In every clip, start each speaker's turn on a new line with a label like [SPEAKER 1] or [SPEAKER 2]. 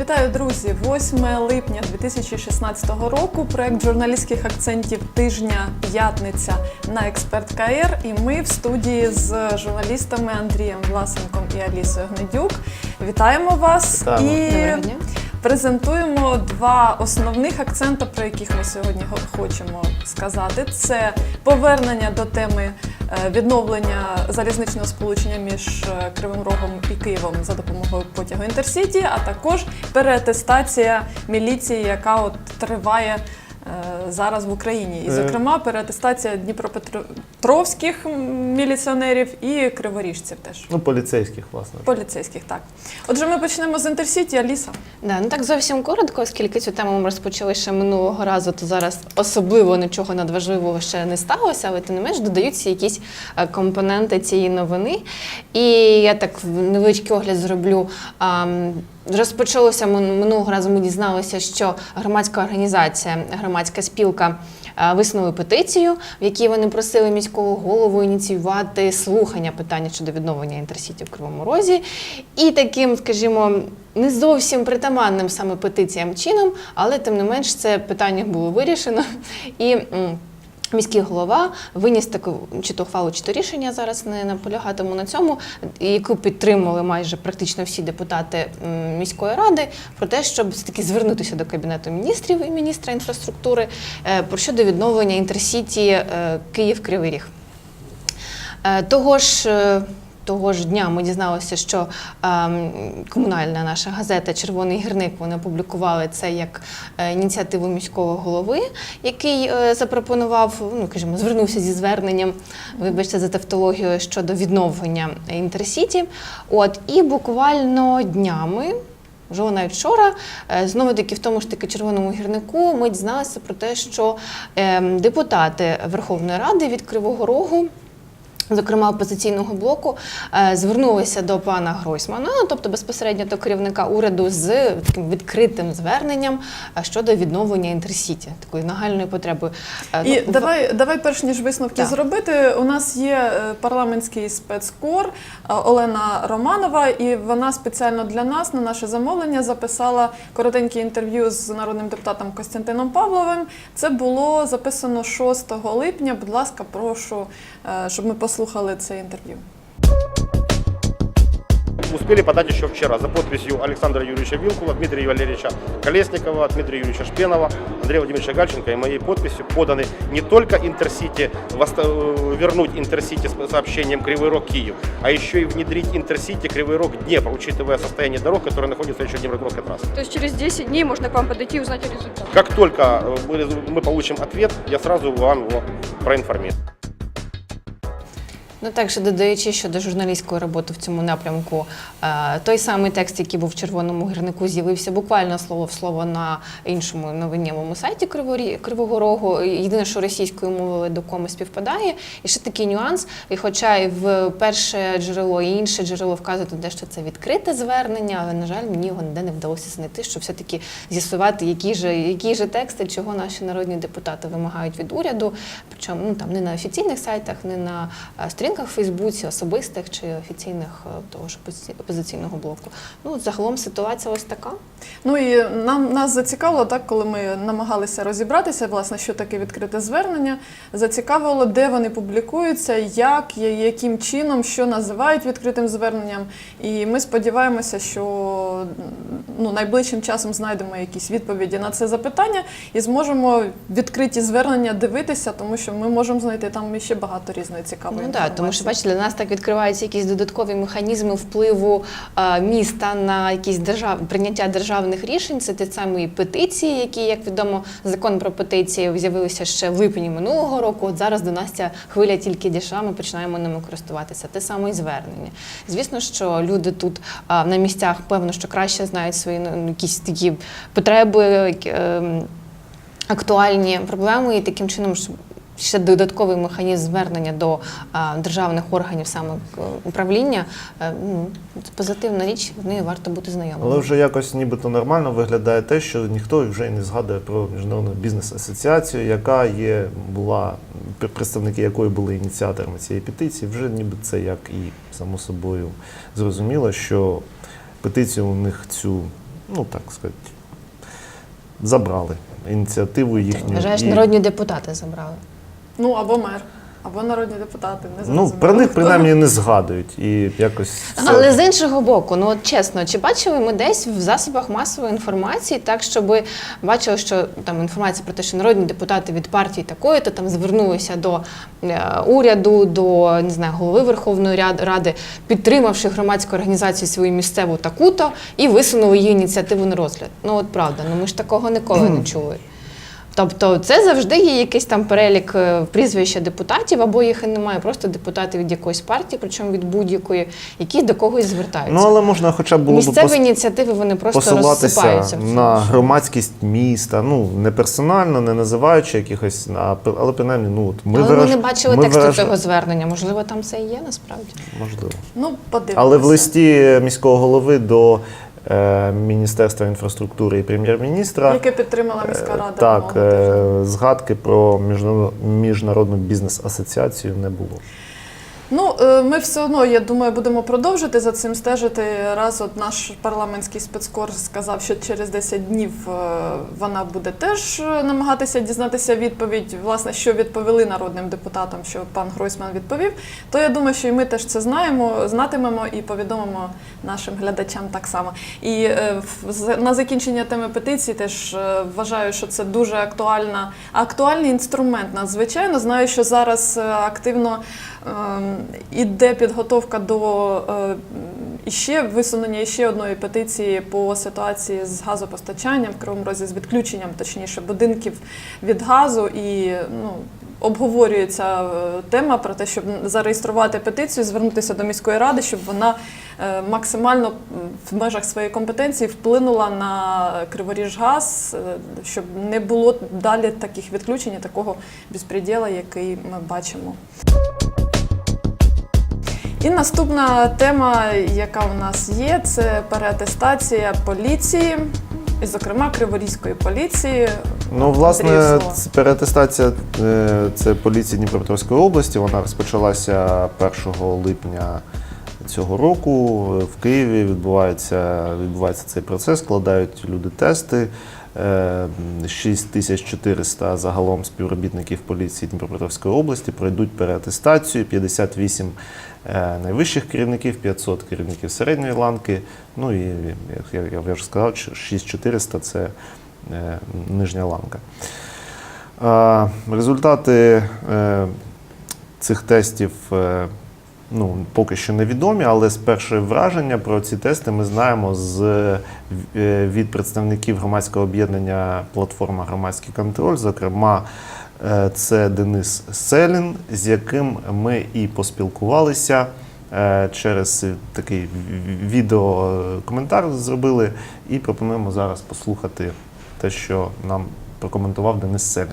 [SPEAKER 1] Вітаю, друзі! 8 липня 2016 року. Проект журналістських акцентів тижня П'ятниця на експерт КР. І ми в студії з журналістами Андрієм Власенком і Алісою Гнедюк. Вітаємо вас
[SPEAKER 2] Вітаємо.
[SPEAKER 1] і презентуємо два основних акцента, про яких ми сьогодні го- хочемо сказати. Це повернення до теми відновлення залізничного сполучення між е, Кривим Рогом і Києвом за допомогою потягу Інтерсіті, а також переатестація міліції, яка от триває. Е, Зараз в Україні, і
[SPEAKER 2] Е.
[SPEAKER 1] зокрема переатестація дніпропетровських міліціонерів і криворіжців теж
[SPEAKER 2] Ну, поліцейських, власне.
[SPEAKER 1] поліцейських. Так, отже, ми почнемо з Інтерсіті. Аліса.
[SPEAKER 3] Да, ну так зовсім коротко, оскільки цю тему ми розпочали ще минулого разу, то зараз особливо нічого надважливого ще не сталося, але тим не менш додаються якісь е, компоненти цієї новини. І я так невеличкий огляд зроблю. Розпочалося минулого разу. Ми дізналися, що громадська організація, громадська спілка е, висунули петицію, в якій вони просили міського голову ініціювати слухання питання щодо відновлення інтерсіті в Кривому Розі. І таким, скажімо, не зовсім притаманним саме петиціям чином, але тим не менш це питання було вирішено. І Міський голова виніс таку чи то ухвалу, чи то рішення зараз не наполягатиму на цьому, яку підтримали майже практично всі депутати міської ради, про те, щоб все-таки звернутися до кабінету міністрів і міністра інфраструктури е, про щодо відновлення інтерсіті е, Київ-Кривий Ріг. Е, Того ж. Того ж дня ми дізналися, що ем, комунальна наша газета Червоний гірник вони опублікували це як е, ініціативу міського голови, який е, запропонував, ну кажімо, звернувся зі зверненням, вибачте за тавтологію щодо відновлення інтерсіті. От і буквально днями. Вже навіть вчора, е, знову таки в тому ж таки червоному гірнику, ми дізналися про те, що ем, депутати Верховної Ради від Кривого Рогу. Зокрема, опозиційного блоку е, звернулися до пана Гройсмана, тобто безпосередньо до керівника уряду, з таким відкритим зверненням е, щодо відновлення інтерсіті, такої нагальної потреби. Е,
[SPEAKER 1] І
[SPEAKER 3] ну, в-
[SPEAKER 1] давай, давай, перш ніж висновки
[SPEAKER 3] Так.
[SPEAKER 1] зробити. У нас є парламентський спецкор Олена Романова, і вона спеціально для нас на наше замовлення записала коротеньке інтерв'ю з народним депутатом Костянтином Павловим. Це було записано 6 липня. Будь ласка, прошу, щоб ми послухали це інтерв'ю.
[SPEAKER 4] Успели подать еще вчера за подписью Александра Юрьевича Вилкула, Дмитрия Валерьевича Колесникова, Дмитрия Юрьевича Шпенова, Андрея Владимировича Гальченко и моей подписью поданы не только Интерсити, э, вернуть Интерсити с сообщением Кривой Рог Киев, а еще и внедрить Интерсити Кривой Рог Днепр, учитывая состояние дорог, которые находятся еще Днепропетровской трассы.
[SPEAKER 5] То есть через 10 дней можно к вам подойти и узнать о результатах.
[SPEAKER 4] Как только мы получим ответ, я сразу вам его проинформирую.
[SPEAKER 3] Ну так ще додаючи щодо журналістської роботи в цьому напрямку, е, той самий текст, який був в червоному гірнику, з'явився буквально слово в слово на іншому новиннєвому сайті Кривого Рогу. Єдине, що російською мовою до коми співпадає. І ще такий нюанс. І хоча і в перше джерело і інше джерело вказують на що це відкрите звернення, але на жаль, мені його ніде не вдалося знайти, щоб все-таки з'ясувати, які ж які ж тексти, чого наші народні депутати вимагають від уряду. Причому ну там не на офіційних сайтах, не на е, сторінках в Фейсбуці, особистих чи офіційних е, того ж опози- опозиційного блоку. Ну загалом ситуація ось така.
[SPEAKER 1] Ну і нам нас зацікавило так, коли ми намагалися розібратися, власне, що таке відкрите звернення. Зацікавило, де вони публікуються, як, яким чином, що називають відкритим зверненням. І ми сподіваємося, що ну, найближчим часом знайдемо якісь відповіді на це запитання і зможемо відкриті звернення дивитися, тому що ми можемо знайти там ще багато різної цікавої
[SPEAKER 3] Ну
[SPEAKER 1] інформації.
[SPEAKER 3] Тому що бачите, для нас так відкриваються якісь додаткові механізми впливу міста на якісь держав прийняття державних рішень. Це ті самі петиції, які, як відомо, закон про петиції з'явилися ще в липні минулого року. От зараз до нас ця хвиля тільки дійшла, ми починаємо ними користуватися. Те саме і звернення. Звісно, що люди тут на місцях певно, що краще знають свої ну, якісь такі потреби. ем, актуальні проблеми, і таким чином ж ще додатковий механізм звернення до державних органів саме е, управління. Це позитивна річ, з нею варто бути знайомим.
[SPEAKER 2] Але вже якось нібито нормально виглядає те, що ніхто вже й не згадує про міжнародну бізнес-асоціацію, яка є, була, представники якої були ініціаторами цієї петиції. Вже ніби це як і само собою зрозуміло, що петицію у них цю, ну так сказати, забрали. Ініціативу їхню.
[SPEAKER 3] Вважаєш,
[SPEAKER 2] І-
[SPEAKER 3] народні депутати забрали.
[SPEAKER 1] Ну або мер, або народні депутати. Не
[SPEAKER 2] Ну,
[SPEAKER 1] зрозуміло,
[SPEAKER 2] про них
[SPEAKER 1] хто.
[SPEAKER 2] принаймні не згадують. І якось це-
[SPEAKER 3] Але з іншого боку, ну от чесно, чи бачили ми десь в засобах масової інформації, так щоб бачили, що там інформація про те, що народні депутати від партії такої, то там звернулися до е, уряду, до не знаю, голови Верховної Ряд- Ради, підтримавши громадську організацію свою місцеву таку-то і висунули її ініціативу на розгляд. Ну от правда, ну ми ж такого ніколи не чули. Тобто це завжди є якийсь там перелік е, прізвища депутатів, або їх і немає, просто депутати від якоїсь партії, причому від будь-якої, які до когось звертаються.
[SPEAKER 2] Ну, але можна хоча б було
[SPEAKER 3] Місцеві
[SPEAKER 2] пос-
[SPEAKER 3] ініціативи вони просто
[SPEAKER 2] посилатися
[SPEAKER 3] розсипаються
[SPEAKER 2] на громадськість міста. Ну не персонально, не називаючи якихось, а але принаймні, ну от ми
[SPEAKER 3] Але
[SPEAKER 2] вираж...
[SPEAKER 3] ми не бачили
[SPEAKER 2] ми
[SPEAKER 3] тексту
[SPEAKER 2] вираж-
[SPEAKER 3] цього звернення. Можливо, там це і є насправді.
[SPEAKER 2] Можливо.
[SPEAKER 1] Ну, подивимося.
[SPEAKER 2] Але в листі міського голови до Міністерства інфраструктури і прем'єр-міністра
[SPEAKER 1] яке підтримала міська рада.
[SPEAKER 2] так е, згадки про міжнародну бізнес-асоціацію не було.
[SPEAKER 1] Ну, е, ми все одно, я думаю, будемо продовжити за цим стежити. Раз от наш парламентський спецкор сказав, що через 10 днів е, вона буде теж е, намагатися дізнатися відповідь, власне, що відповіли народним депутатам, що пан Гройсман відповів. То я думаю, що і ми теж це знаємо, знатимемо і повідомимо нашим глядачам так само. І на закінчення теми петиції теж вважаю, що це дуже актуальна, актуальний інструмент. Надзвичайно знаю, що зараз активно іде підготовка до е, іще висунення іще одної петиції по ситуації з газопостачанням в Кривому Розі, з відключенням, точніше, будинків від газу і ну. Обговорюється е, тема про те, щоб зареєструвати петицію, звернутися до міської ради, щоб вона е, максимально в межах своєї компетенції вплинула на Криворіжгаз, щоб не було далі таких відключень, такого безпреділа, який ми бачимо. І наступна тема, яка у нас є, це переатестація поліції, і, зокрема, Криворізької поліції.
[SPEAKER 2] Ну, власне, переатестація е, це поліції Дніпропетровської області. Вона розпочалася 1 липня цього року. В Києві відбувається, відбувається цей процес, складають люди тести. Е, 6400 загалом співробітників поліції Дніпропетровської області пройдуть переатестацію, 58 е, найвищих керівників, 500 керівників середньої ланки. Ну і як я, вже сказав, 6400 це е, нижня ланка. Е, Результати е, цих тестів е, ну, поки що невідомі, але з першого враження про ці тести ми знаємо з, е, від представників громадського об'єднання Платформа Громадський контроль. Зокрема, е, це Денис Селін, з яким ми і поспілкувалися. е, Через такий відеокоментар зробили, і пропонуємо зараз послухати те, що нам прокоментував Денис Селін.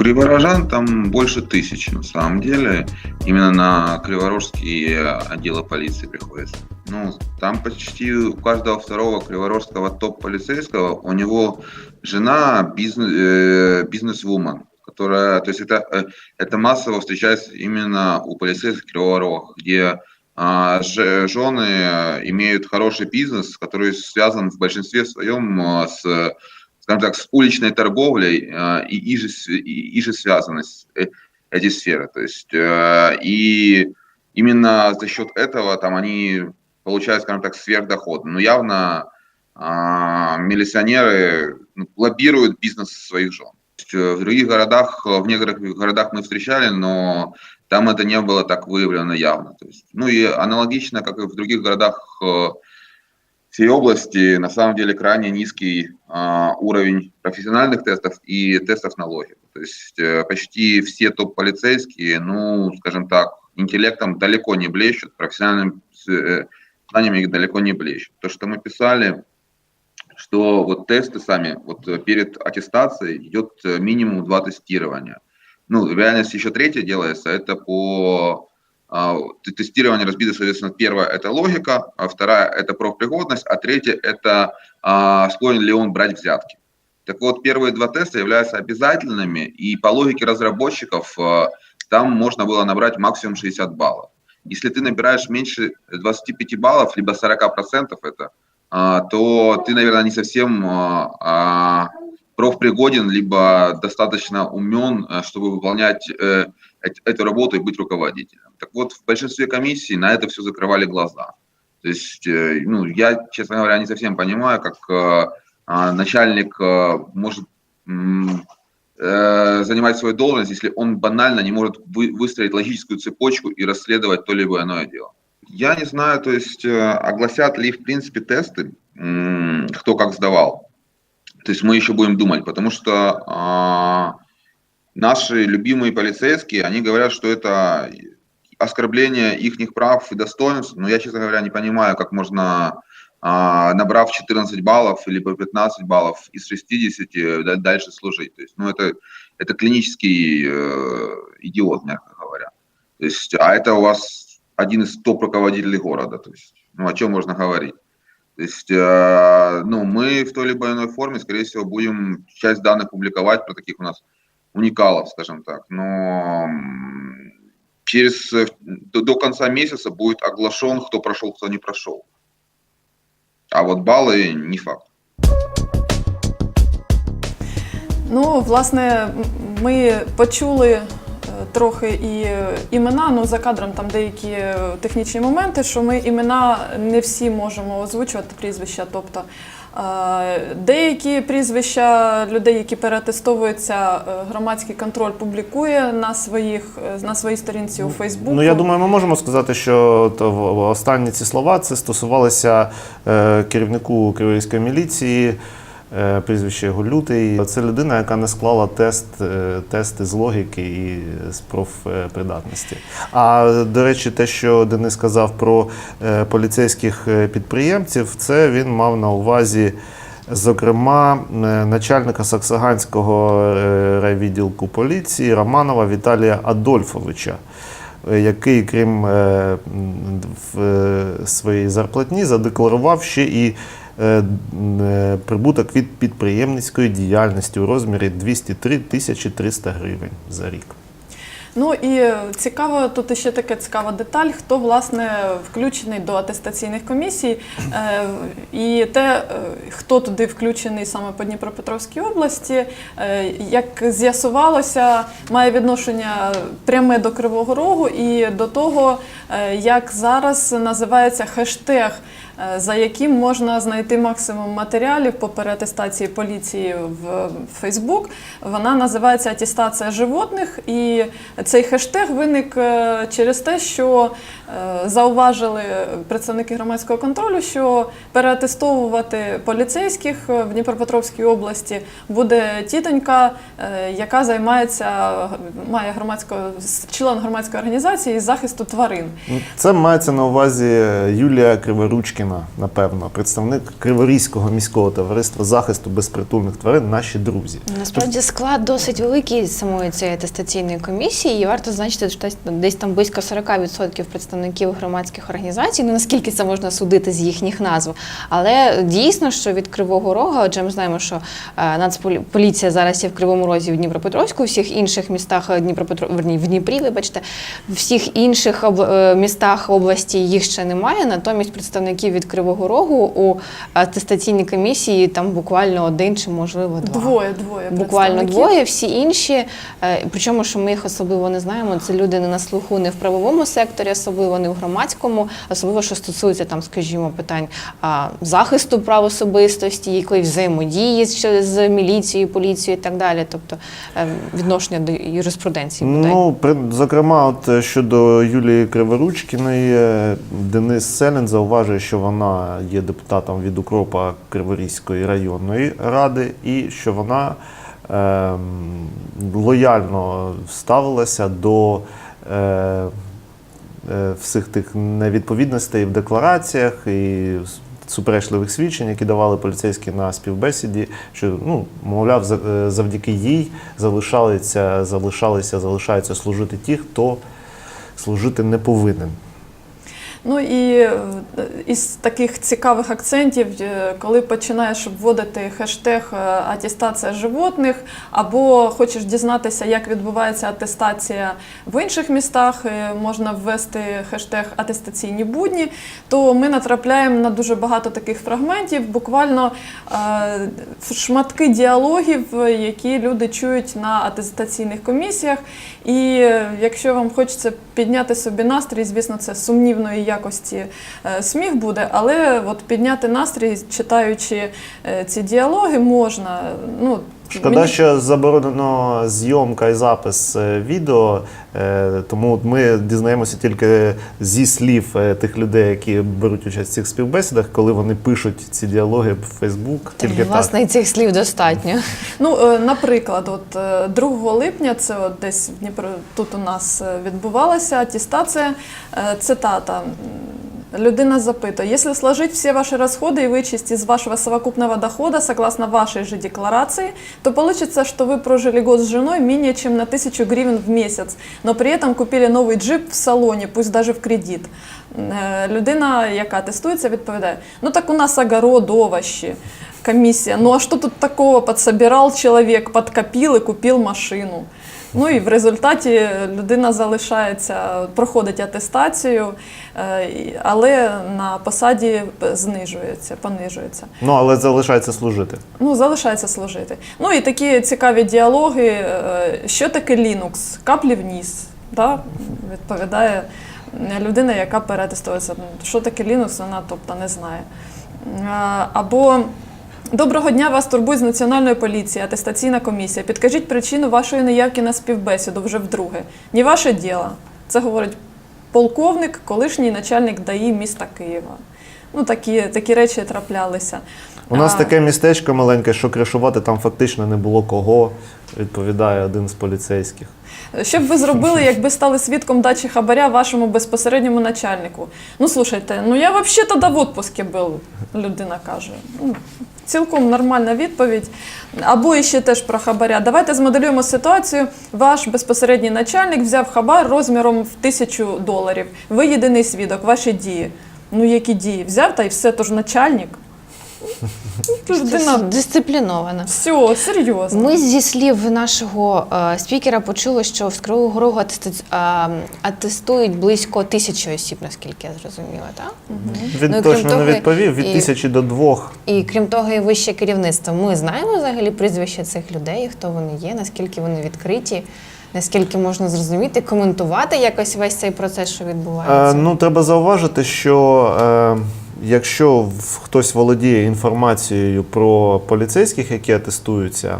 [SPEAKER 6] Криворожан там больше тысячи на самом деле. Именно на криворожские отделы полиции приходится. Ну, там почти у каждого второго криворожского топ-полицейского у него жена бизнес, э, бизнес-вумен, которая, то есть это, э, это массово встречается именно у полицейских Криворог, где а, жены имеют хороший бизнес, который связан в большинстве своем а, с скажем так, с уличной торговлей э, и, и, же, с- и, и же связаны с- э, эти сферы. То есть, э, и именно за счет этого там они получают, скажем так, сверхдоход. Но явно а, милиционеры ну, лоббируют бизнес своих жен. Э, в других городах, в некоторых городах мы встречали, но там это не было так выявлено явно. То есть, ну и аналогично, как и в других городах всей области на самом деле крайне низкий а, уровень профессиональных тестов и тестов на логику. То есть э, почти все топ-полицейские, ну, скажем так, интеллектом далеко не блещут, профессиональным э, знаниями их далеко не блещут. То, что мы писали, что вот тесты сами, вот э, перед аттестацией идет минимум два тестирования. Ну, в реальности еще третье делается, это по тестирование разбито, соответственно, первое – это логика, а вторая – это профпригодность, а третье – это а, склонен ли он брать взятки. Так вот, первые два теста являются обязательными, и по логике разработчиков э, там можно было набрать максимум 60 баллов. Если ты набираешь меньше 25 баллов, либо 40% это, а, то ты, наверное, не совсем а, а, профпригоден, либо достаточно умен, а, чтобы выполнять э, эту работу и быть руководителем. Так вот, в большинстве комиссий на это все закрывали глаза. То есть, э, ну, я, честно говоря, не совсем понимаю, как э, а, начальник э, может занимать свою должность, если он банально не может вы- выстроить логическую цепочку и расследовать то либо иное дело. Я не знаю, то есть огласят ли в принципе тесты, кто как сдавал. То есть мы еще будем думать, потому что а, наши любимые полицейские, они говорят, что это оскорбление их прав и достоинств, но я, честно говоря, не понимаю, как можно, а, набрав 14 баллов или по 15 баллов из 60 да- дальше служить. То есть, ну, это, это клинический э, идиот, мягко говоря. То есть, а это у вас один из топ-руководителей города. То есть, ну, о чем можно говорить? То есть, э, ну, мы в той либо иной форме, скорее всего, будем часть данных публиковать про таких у нас уникалов, скажем так. Но через э, до, до конца месяца будет оглашен, кто прошел, кто не прошел. А вот баллы не факт.
[SPEAKER 1] Ну, власне, ми почули е, трохи і імена, ну за кадром там деякі е, технічні моменти, що ми імена не всі можемо озвучувати прізвища. Тобто деякі прізвища людей, які переатестовуються, е, громадський контроль публікує на своїх е, на своїй сторінці у Фейсбуку.
[SPEAKER 2] Ну я думаю, ми можемо сказати, що то останні ці слова це стосувалося е, керівнику Київської міліції. Е, Прізвище його лютий. Це людина, яка не склала тест, е, тести з логіки і з профпридатності. А до речі, те, що Денис сказав про е, поліцейських підприємців, це він мав на увазі. Зокрема, начальника Саксаганського райвідділку поліції Романова Віталія Адольфовича, який, крім своїй зарплатні, задекларував ще і прибуток від підприємницької діяльності у розмірі 203 тисячі 300 гривень за рік.
[SPEAKER 1] Ну і цікаво, тут ще така цікава деталь, хто власне включений до атестаційних комісій, е, і те, е, хто туди включений саме по Дніпропетровській області, е, як з'ясувалося, має відношення пряме до Кривого Рогу і до того, е, як зараз називається хештег. Е, За яким можна знайти максимум матеріалів по переатестації поліції в Фейсбук. Вона називається Атестація животних, і цей хештег виник е, через те, що е, зауважили представники громадського контролю, що переатестовувати поліцейських в Дніпропетровській області буде тітонька, яка займається має громадського член громадської організації із захисту тварин.
[SPEAKER 2] Це мається на увазі Юлія Криворучкіна, напевно, представник Криворізького міського товариства захисту безпритульних тварин, наші друзі.
[SPEAKER 3] Насправді склад досить великий самої цієї атестаційної комісії, і варто зазначити, що десь- там близько 40% представників громадських організацій. Ну наскільки це можна судити з їхніх назв. Але дійсно, що від Кривого Рога, отже, ми знаємо, що е, Нацполіція зараз є в Кривому Розі в Дніпропетровську, у всіх інших містах е, Дніпропетро... верні, в Дніпрі, вибачте, в всіх інших об... е, містах області їх ще немає. Натомість представників від Кривого Рогу у атестаційній комісії там буквально один чи можливо два.
[SPEAKER 1] Двоє, двоє
[SPEAKER 3] Буквально двоє, всі інші, е, причому, що ми їх особливо не знаємо, це люди не на слуху не в правовому секторі, особливо не в громадському, особливо що стосується там, скажімо, питань захисту прав особистості, якоїсь взаємодії з, з міліцією, поліцією і так далі. Тобто е, відношення до юриспруденції бодай.
[SPEAKER 2] Ну, при- зокрема, от е, щодо Юлії Криворучкіної, Денис Селін зауважує, що вона є депутатом від Укропа Криворізької районної ради, і що вона ем, лояльно ставилася до е, е, всіх тих невідповідностей в деклараціях і суперечливих свідчень, які давали поліцейські на співбесіді, що ну, мовляв, е, завдяки їй залишалися, залишалися, залишаються служити ті, хто служити не повинен.
[SPEAKER 1] Ну і е, із таких цікавих акцентів, е, коли починаєш вводити хештег е, атестація животних, або хочеш дізнатися, як відбувається атестація в інших містах, можна ввести хештег атестаційні будні, то ми натрапляємо на дуже багато таких фрагментів, буквально шматки діалогів, які люди чують на атестаційних комісіях. І е, якщо вам хочеться підняти собі настрій, звісно, це сумнівної якості е, сміх буде, але от підняти настрій, читаючи е, ці діалоги, можна. Ну,
[SPEAKER 2] Шкода,
[SPEAKER 1] мені-
[SPEAKER 2] що заборонено зйомка і запис е, відео, е, тому ми дізнаємося тільки зі слів е, тих людей, які беруть участь в цих співбесідах, коли вони пишуть ці діалоги в Фейсбук. Тільки так.
[SPEAKER 3] Власне, і цих слів достатньо.
[SPEAKER 1] Ну, наприклад, от е, 2 липня, це от десь в Дніпро, тут у нас відбувалася атестація, цитата. М, Людина запитує, если сложить все ваши расходы и вычесть из вашего совокупного дохода согласно вашей же декларации, то получится, что вы прожили год с женой менее чем на тысячу гривен в месяц, но при этом купили новый джип в салоне, пусть даже в кредит. Е, Людина, яка тестується, відповідає: ну так у нас огород, овощи. Комиссия. Ну а что тут такого? Подсобирал человек, подкопил и купил машину. Ну і в результаті людина залишається, проходить атестацію, е, але на посаді знижується, понижується.
[SPEAKER 2] Ну, але залишається служити.
[SPEAKER 1] Ну, залишається служити. Ну і такі цікаві діалоги. е, Що таке Linux? Каплі вниз. Да? Відповідає людина, яка перетестується. Що таке Linux, вона тобто не знає. Е, Або Доброго дня, вас турбує з Національної поліції, атестаційна комісія. Підкажіть причину вашої неявки на співбесіду вже вдруге. Не ваше діло. Це говорить полковник, колишній начальник ДАІ міста Києва. Ну, такі, такі речі траплялися.
[SPEAKER 2] У нас
[SPEAKER 1] А,
[SPEAKER 2] таке містечко маленьке, що кришувати там фактично не було кого, відповідає один з поліцейських.
[SPEAKER 1] Що б ви зробили, якби стали свідком дачі хабаря вашому безпосередньому начальнику? Ну слушайте, ну я взагалі тоді в отпуску був, людина каже. Цілком нормальна відповідь. Або ще теж про хабаря. Давайте змоделюємо ситуацію. Ваш безпосередній начальник взяв хабар розміром в тисячу доларів. Ви єдиний свідок, ваші дії. Ну які дії? Взяв та й все, тож начальник. Людина,
[SPEAKER 3] Дисциплінована.
[SPEAKER 1] все, серйозно.
[SPEAKER 3] Ми зі слів нашого е, спікера почули, що в Кривого Рогу е, атестують близько тисячі осіб, наскільки я зрозуміла, так?
[SPEAKER 2] Він
[SPEAKER 3] Ну,
[SPEAKER 2] точно
[SPEAKER 3] того,
[SPEAKER 2] не відповів від
[SPEAKER 3] і-
[SPEAKER 2] тисячі до двох.
[SPEAKER 3] І крім того, і вище керівництво. Ми знаємо взагалі прізвища цих людей, хто вони є, наскільки вони відкриті, наскільки можна зрозуміти, коментувати якось весь цей процес, що
[SPEAKER 2] Е,
[SPEAKER 3] відбувається.
[SPEAKER 2] ну, треба зауважити, що е, якщо хтось володіє інформацією про поліцейських, які атестуються,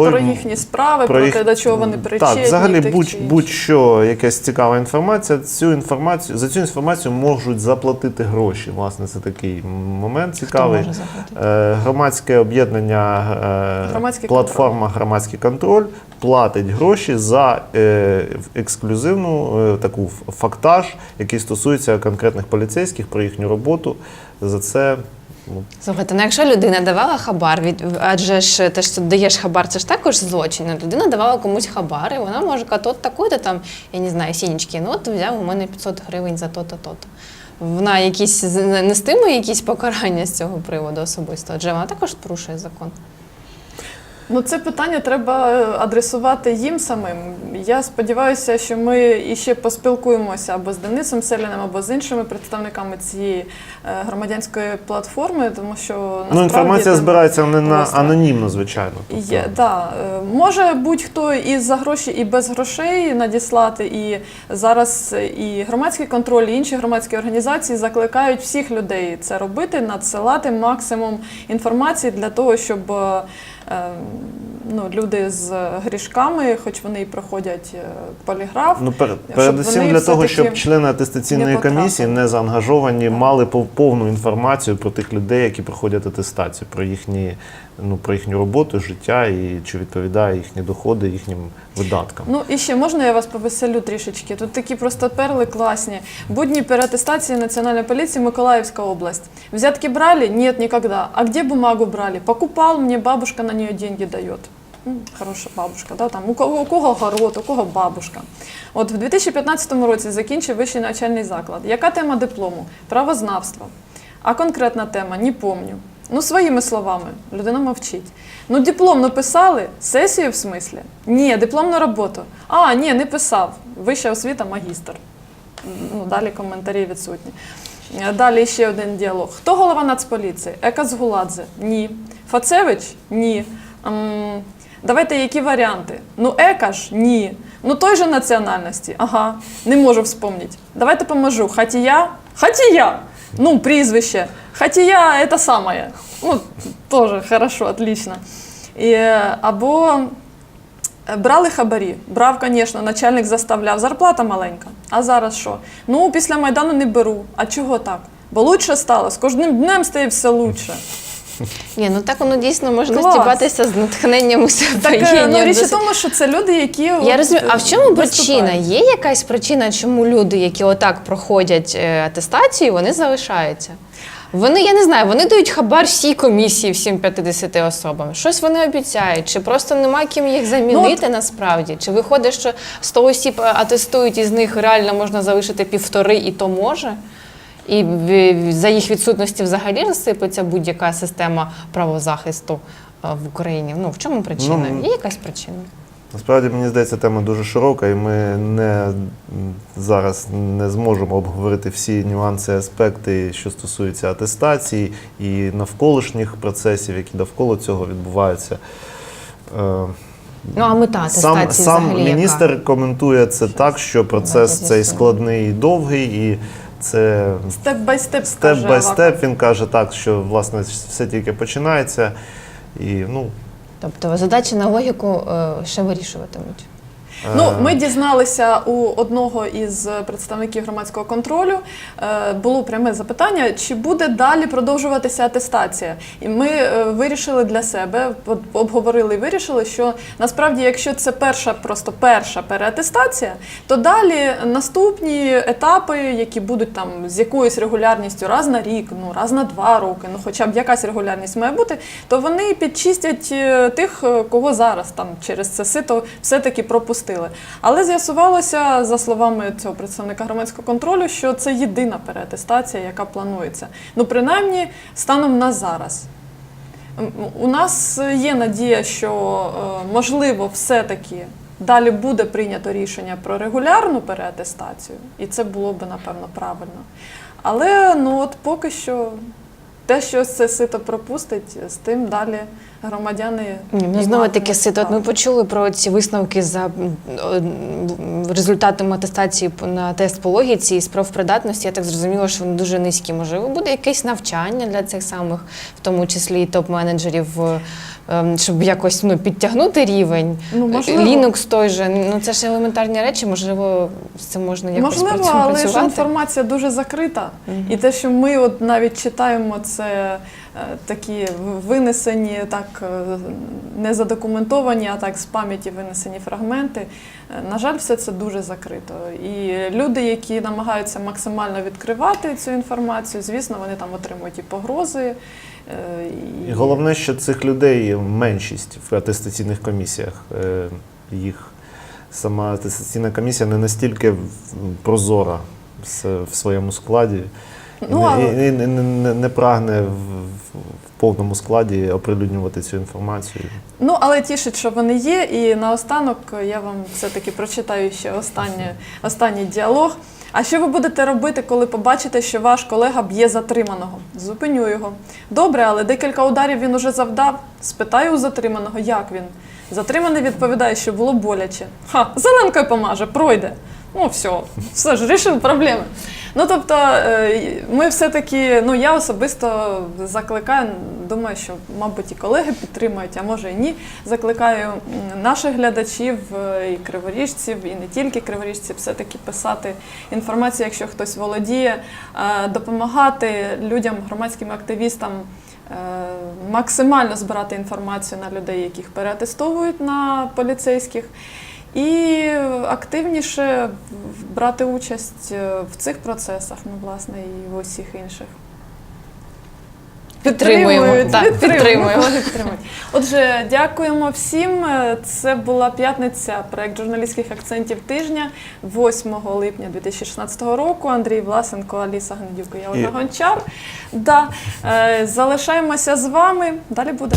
[SPEAKER 2] е, то
[SPEAKER 1] Про їхні справи, про,
[SPEAKER 2] про
[SPEAKER 1] те, до чого вони причетні.
[SPEAKER 2] Так, взагалі будь,
[SPEAKER 1] чи...
[SPEAKER 2] будь-що якась цікава інформація, цю інформацію за цю інформацію можуть заплатити гроші. Власне, це такий момент
[SPEAKER 3] Хто
[SPEAKER 2] цікавий.
[SPEAKER 3] може заплатити?
[SPEAKER 2] Е, Громадське об'єднання, е,
[SPEAKER 1] Громадський
[SPEAKER 2] платформа Громадський контроль платить гроші за е, ексклюзивну е, таку фактаж, який стосується конкретних поліцейських про їхню роботу. За це
[SPEAKER 3] Слухайте, ну якщо людина давала хабар, від адже ж те, що даєш хабар, це ж також злочин. Ну, Людина давала комусь хабар, і вона може казати, от таку-то там, я не знаю, сінічки, ну от взяв у мене 500 гривень за то-то, то-то. Вона якісь нестиме якісь покарання з цього приводу особисто, адже вона також порушує закон.
[SPEAKER 1] Ну, це питання треба е, адресувати їм самим. Я сподіваюся, що ми іще поспілкуємося або з Денисом Селіним, або з іншими представниками цієї е, громадянської платформи, тому що насправді
[SPEAKER 2] ну, інформація збирається не на анонімно, звичайно. Тобто,
[SPEAKER 1] Є, да. Е, Може будь-хто і за гроші, і без грошей надіслати. І зараз і громадський контроль, і інші громадські організації закликають всіх людей це робити, надсилати максимум інформації для того, щоб ну, люди з грішками, хоч вони і проходять е, поліграф.
[SPEAKER 2] Ну, пер, передусім для того, щоб члени атестаційної
[SPEAKER 1] не
[SPEAKER 2] комісії не заангажовані, мали пов- повну інформацію про тих людей, які проходять атестацію, про їхні ну про їхню роботу, життя і чи відповідає їхні доходи їхнім видаткам.
[SPEAKER 1] Ну і ще можна я вас повеселю трішечки? Тут такі просто перли класні. Будні переаттестации Национальной полиции Миколаевская область. Взятки брали? Нет, никогда. А где бумагу брали? Покупал, мне бабушка на нее деньги. М, Хороша бабушка, да? там, у, кого, у кого город, у кого бабушка. От в 2015 році закінчив вищий навчальний заклад. Яка тема диплому? Правознавство. А конкретна тема не помню. Ну, своїми словами, людина мовчить. Ну, диплом написали, сесію в смислі? Ні, дипломну роботу. А, ні, не писав. Вища освіта, магістр. Ну, далі коментарі відсутні. Е, Далі ще один діалог. Хто голова Нацполіції? Ека Згуладзе? Ні. Фацевич? Ні. М, давайте які варіанти? Ну, Ека ж? Ні. Ну той же національності. Ага, не можу вспомнити. Давайте поможу. Хатія? Хатія! Ну, прізвище. Хатія это самое. Ну, тоже хорошо, отлично. І, е, або Е, Брали хабарі. Брав, звісно, начальник заставляв. Зарплата маленька. А зараз що? Ну, після Майдану не беру. А чого так? Бо лучше стало. З кожним днем стає все лучше.
[SPEAKER 3] Ні, ну так воно дійсно можна
[SPEAKER 1] Клас.
[SPEAKER 3] стібатися з натхненням у
[SPEAKER 1] Так, е, ну, річ у тому, що це люди, які.
[SPEAKER 3] Я розумію. А в
[SPEAKER 1] е,
[SPEAKER 3] чому причина? Є якась причина, чому люди, які отак проходять е, атестацію, вони залишаються? Вони, я не знаю, вони дають хабар всій комісії, всім 50 особам. Щось вони обіцяють, чи просто нема ким їх замінити насправді? Чи виходить, що 100 осіб е, атестують, із них реально можна залишити півтори, і то може? І за їх відсутності взагалі розсипеться будь-яка система правозахисту е, в Україні. Ну в чому причина?
[SPEAKER 2] Ну,
[SPEAKER 3] Є якась причина?
[SPEAKER 2] Насправді мені здається, тема дуже широка, і ми не зараз не зможемо обговорити всі нюанси, аспекти, що стосуються атестації і навколишніх процесів, які довкола цього відбуваються. Е,
[SPEAKER 3] Ну а мета атестації
[SPEAKER 2] сам
[SPEAKER 3] взагалі
[SPEAKER 2] міністр
[SPEAKER 3] яка?
[SPEAKER 2] коментує це так, що процес цей складний і довгий, і це
[SPEAKER 1] Степ бай степ,
[SPEAKER 2] степ степ. Він каже так, що власне все тільки починається. І, ну,
[SPEAKER 3] Тобто задачі на логіку е, ще вирішуватимуть.
[SPEAKER 1] Ну,
[SPEAKER 2] е,
[SPEAKER 1] ми дізналися у одного із представників громадського контролю. е, Було пряме запитання, чи буде далі продовжуватися атестація. І ми е, вирішили для себе, обговорили і вирішили, що насправді, якщо це перша, просто перша переатестація, то далі наступні етапи, які будуть там з якоюсь регулярністю раз на рік, ну раз на два роки, ну хоча б якась регулярність має бути, то вони підчистять тих, кого зараз там через це сито все-таки пропустили. Але з'ясувалося, за словами цього представника громадського контролю, що це єдина переатестація, яка планується. Ну, принаймні, станом на зараз. У нас є надія, що е, можливо, все-таки далі буде прийнято рішення про регулярну переатестацію, і це було би напевно правильно. Але ну от поки що те, що це сито пропустить, з тим далі громадяни.
[SPEAKER 3] Ні, ну знову таки сито. Ми почули про ці висновки за результатами атестації на тест по логіці і з профпридатності. Я так зрозуміла, що вони дуже низькі. Можливо, буде якесь навчання для цих самих, в тому числі і топ-менеджерів, щоб якось ну, підтягнути рівень.
[SPEAKER 1] Ну, можливо.
[SPEAKER 3] Linux той же. Ну це ж елементарні речі. Можливо, з цим можна якось
[SPEAKER 1] Можливо,
[SPEAKER 3] при цьому
[SPEAKER 1] але ж інформація дуже закрита. І те, що ми от навіть читаємо, це е, такі винесені, так е, не задокументовані, а так з пам'яті винесені фрагменти. Е, На жаль, все це дуже закрито. І люди, які намагаються максимально відкривати цю інформацію, звісно, вони там отримують і погрози. Е,
[SPEAKER 2] І головне, що цих людей меншість в атестаційних комісіях. Е, Їх сама атестаційна комісія не настільки прозора в своєму складі. І
[SPEAKER 1] Ну, але-
[SPEAKER 2] і не, не, не, не прагне в, в, в повному складі оприлюднювати цю інформацію.
[SPEAKER 1] Ну, але тішить, що вони є. І наостанок я вам все-таки прочитаю ще останнє, останній діалог. А що ви будете робити, коли побачите, що ваш колега б'є затриманого? Зупиню його. Добре, але декілька ударів він уже завдав. Спитаю у затриманого, як він. Затриманий відповідає, що було боляче. Ха, зеленкою помаже, пройде. Ну, все, все ж рішив проблеми. Ну тобто, е, ми все-таки, ну я особисто закликаю думаю, що, мабуть, і колеги підтримують, а може і ні. Закликаю наших глядачів е, і криворіжців, і не тільки криворіжців, все-таки писати інформацію, якщо хтось володіє, е, допомагати людям, громадським активістам. Максимально збирати інформацію на людей, яких переатестовують на поліцейських, і активніше брати участь е, в цих процесах, ну, власне, і в усіх інших.
[SPEAKER 3] Підтримуємо,
[SPEAKER 1] Підтримують,
[SPEAKER 3] так,
[SPEAKER 1] підтримуємо,
[SPEAKER 3] підтримуємо.
[SPEAKER 1] підтримують. Отже, дякуємо всім. Це була п'ятниця, проект журналістських акцентів тижня 8 липня 2016 року. Андрій Власенко, Аліса Гнедюк я Ольга Гончар. Да. Е, Залишаємося з вами. Далі буде.